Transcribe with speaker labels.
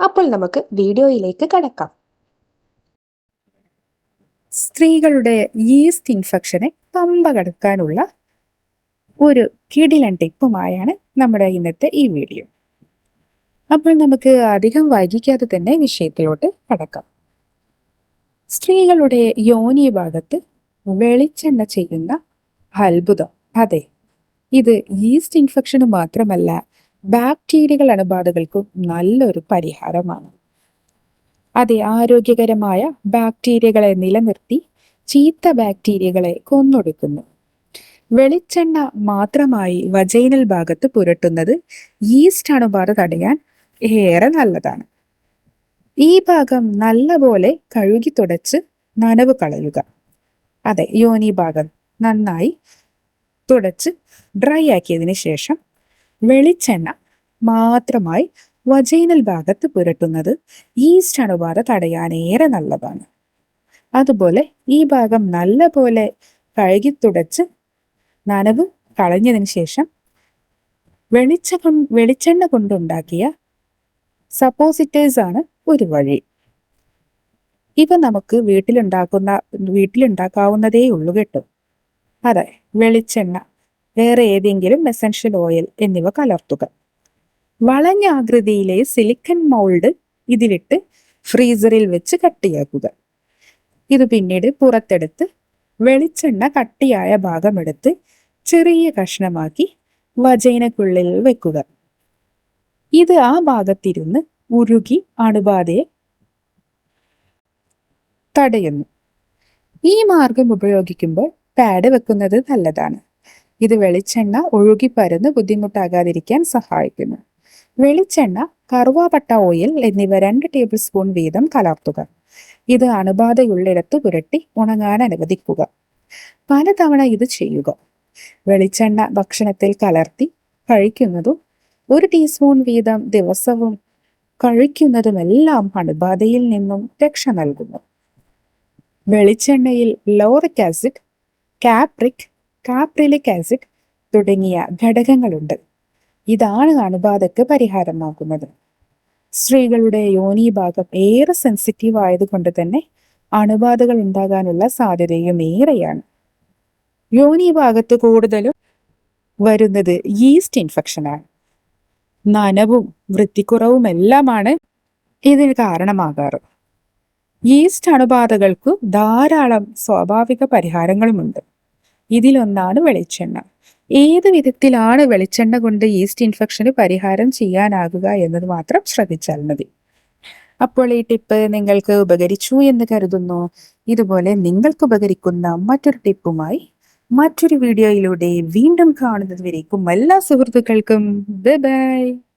Speaker 1: അപ്പോൾ നമുക്ക് വീഡിയോയിലേക്ക് കടക്കാം.
Speaker 2: സ്ത്രീകളുടെ ഈസ്റ്റ് ഇൻഫെക്ഷനെ പമ്പ കടക്കാനുള്ള ഒരു കിടിലൻ ടിപ്പുമായാണ് നമ്മുടെ ഇന്നത്തെ ഈ വീഡിയോ. അപ്പോൾ നമുക്ക് അധികം വൈകിക്കാതെ തന്നെ വിഷയത്തിലോട്ട് കടക്കാം. സ്ത്രീകളുടെ യോനി ഭാഗത്ത് വെളിച്ചെണ്ണ ചെയ്യുന്ന അത്ഭുതം. അതെ ഇത് ഈസ്റ്റ് ഇൻഫെക്ഷന് മാത്രമല്ല ബാക്ടീരിയകൾ അണുബാധകൾക്കും നല്ലൊരു പരിഹാരമാണ്. അതെ ആരോഗ്യകരമായ ബാക്ടീരിയകളെ നിലനിർത്തി ചീത്ത ബാക്ടീരിയകളെ കൊന്നൊടുക്കുന്നു. വെളിച്ചെണ്ണ മാത്രമായി വജൈനൽ ഭാഗത്ത് പുരട്ടുന്നത് ഈസ്റ്റ് അണുബാധ തടയാൻ ഏറെ നല്ലതാണ്. ഈ ഭാഗം നല്ലപോലെ കഴുകി തുടച്ച് നനവ് കളയുക. അതെ യോനി ഭാഗം നന്നായി തുടച്ച് ഡ്രൈ ആക്കിയതിന് ശേഷം വെളിച്ചെണ്ണ മാത്രമായി വജൈനൽ ഭാഗത്ത് പുരട്ടുന്നത് ഈസ്റ്റ് അണുബാധ തടയാനേറെ നല്ലതാണ്. അതുപോലെ ഈ ഭാഗം നല്ലപോലെ കഴുകി തുടച്ച് നനവ് കളഞ്ഞതിന് ശേഷം വെളിച്ച വെളിച്ചെണ്ണ കൊണ്ടുണ്ടാക്കിയ സപ്പോസിറ്റേഴ്സ് ആണ് ഒരു വഴി. ഇവ നമുക്ക് വീട്ടിലുണ്ടാക്കുന്ന വീട്ടിലുണ്ടാക്കാവുന്നതേ ഉള്ളൂ കേട്ടോ. അതെ വെളിച്ചെണ്ണ വേറെ ഏതെങ്കിലും എസൻഷ്യൽ ഓയിൽ എന്നിവ കലർത്തുക. വളഞ്ഞ ആകൃതിയിലെ സിലിക്കൺ മോൾഡ് ഇതിലിട്ട് ഫ്രീസറിൽ വെച്ച് കട്ടിയാക്കുക. ഇത് പിന്നീട് പുറത്തെടുത്ത് വെളിച്ചെണ്ണ കട്ടിയായ ഭാഗമെടുത്ത് ചെറിയ കഷ്ണമാക്കി വജൈനക്കുള്ളിൽ വെക്കുക. ഇത് ആ ഭാഗത്തിരുന്ന് ഉരുകി അണുബാധയെ തടയുന്നു. ഈ മാർഗം ഉപയോഗിക്കുമ്പോൾ പാഡ് വെക്കുന്നത് നല്ലതാണ്. ഇത് വെളിച്ചെണ്ണ ഒഴുകി പരന്ന് ബുദ്ധിമുട്ടാകാതിരിക്കാൻ സഹായിക്കുന്നു. വെളിച്ചെണ്ണ കറുവാപ്പട്ട ഓയിൽ എന്നിവ രണ്ട് ടേബിൾ സ്പൂൺ വീതം കലർത്തുക. ഇത് അണുബാധയുള്ളിടത്ത് പുരട്ടി ഉണങ്ങാൻ അനുവദിക്കുക. പലതവണ ഇത് ചെയ്യുക. വെളിച്ചെണ്ണ ഭക്ഷണത്തിൽ കലർത്തി കഴിക്കുന്നതും ഒരു ടീസ്പൂൺ വീതം ദിവസവും കഴിക്കുന്നതുമെല്ലാം അണുബാധയിൽ നിന്നും രക്ഷ നൽകുന്നു. വെളിച്ചെണ്ണയിൽ lauric acid capric caprylic acid തുടങ്ങിയ ഘടകങ്ങളുണ്ട്. ഇതാണ് അണുബാധക്ക് പരിഹാരമാകുന്നത്. സ്ത്രീകളുടെ യോനി ഭാഗം ഏറെ സെൻസിറ്റീവ് ആയതുകൊണ്ട് തന്നെ അണുബാധകൾ ഉണ്ടാകാനുള്ള സാധ്യതയും ഏറെയാണ്. യോനി ഭാഗത്ത് കൂടുതലും വരുന്നത് ഈസ്റ്റ് ഇൻഫെക്ഷനാണ് നനവും വൃത്തിക്കുറവും എല്ലാമാണ് ഇതിന് കാരണമാകാറ്. ഈസ്റ്റ് അണുബാധകൾക്ക് ധാരാളം സ്വാഭാവിക പരിഹാരങ്ങളുമുണ്ട്. ഇതിലൊന്നാണ് വെളിച്ചെണ്ണ. ഏത് വിധത്തിലാണ് വെളിച്ചെണ്ണ കൊണ്ട് ഈസ്റ്റ് ഇൻഫെക്ഷന് പരിഹാരം ചെയ്യാനാകുക എന്നത് മാത്രം ശ്രദ്ധിച്ചാൽ മതി. അപ്പോൾ ഈ ടിപ്പ് നിങ്ങൾക്ക് ഉപകരിച്ചു എന്ന് കരുതുന്നു. ഇതുപോലെ നിങ്ങൾക്ക് ഉപകരിക്കുന്ന മറ്റൊരു ടിപ്പുമായി മറ്റൊരു വീഡിയോയിലൂടെ വീണ്ടും കാണുന്നത് വരേക്കും എല്ലാ സുഹൃത്തുക്കൾക്കും ബൈ ബൈ